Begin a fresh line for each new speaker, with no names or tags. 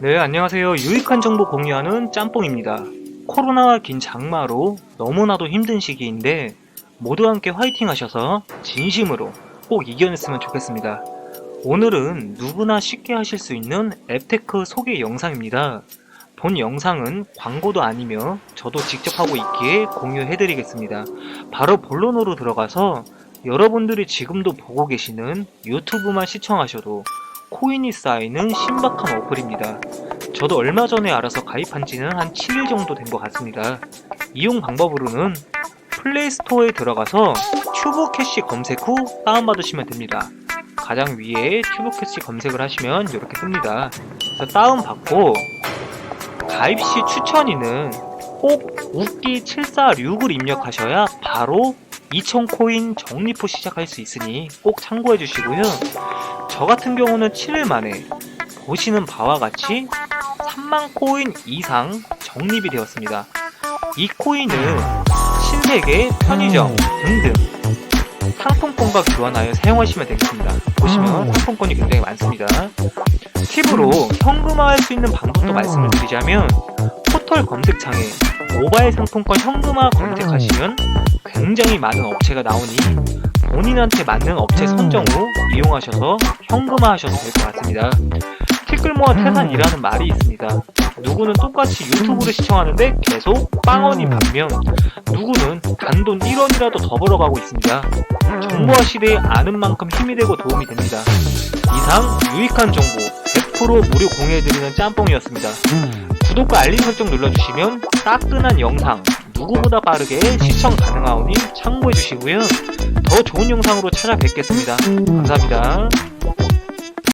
네, 안녕하세요. 유익한 정보 공유하는 짬뽕입니다. 코로나가 긴 장마로 너무나도 힘든 시기인데 모두 함께 화이팅 하셔서 진심으로 꼭 이겨냈으면 좋겠습니다. 오늘은 누구나 쉽게 하실 수 있는 앱테크 소개 영상입니다. 본 영상은 광고도 아니며 저도 직접 하고 있기에 공유해드리겠습니다. 바로 본론으로 들어가서 여러분들이 지금도 보고 계시는 유튜브만 시청하셔도 코인이 쌓이는 신박한 어플입니다. 저도 얼마 전에 알아서 가입한 지는 한 7일 정도 된 것 같습니다. 이용 방법으로는 플레이스토어에 들어가서 튜브 캐시 검색 후 다운받으시면 됩니다. 가장 위에 튜브 캐시 검색을 하시면 이렇게 뜹니다. 그래서 다운받고 가입 시 추천인은 꼭 웃기 746을 입력하셔야 바로 2000코인 적립 후 시작할 수 있으니 꼭 참고해 주시고요. 저 같은 경우는 7일 만에 보시는 바와 같이 3만 코인 이상 적립이 되었습니다. 이 코인은 신세계, 편의점 등등 상품권과 교환하여 사용하시면 되겠습니다. 보시면 상품권이 굉장히 많습니다. 팁으로 현금화할 수 있는 방법도 말씀을 드리자면 포털 검색창에 모바일 상품권 현금화 검색하시면 굉장히 많은 업체가 나오니 본인한테 맞는 업체 선정 후 이용하셔서 현금화 하셔도 될 것 같습니다. 티끌모아 태산이라는 말이 있습니다. 누구는 똑같이 유튜브를 시청하는데 계속 빵원이 반면 누구는 단돈 1원이라도 더 벌어가고 있습니다. 정보화 시대에 아는 만큼 힘이 되고 도움이 됩니다. 이상 유익한 정보 100% 무료 공유해드리는 짬뽕이었습니다. 구독과 알림 설정 눌러주시면 따끈한 영상 누구보다 빠르게 시청 가능하오니 참고해 주시고요. 더 좋은 영상으로 찾아뵙겠습니다. 감사합니다.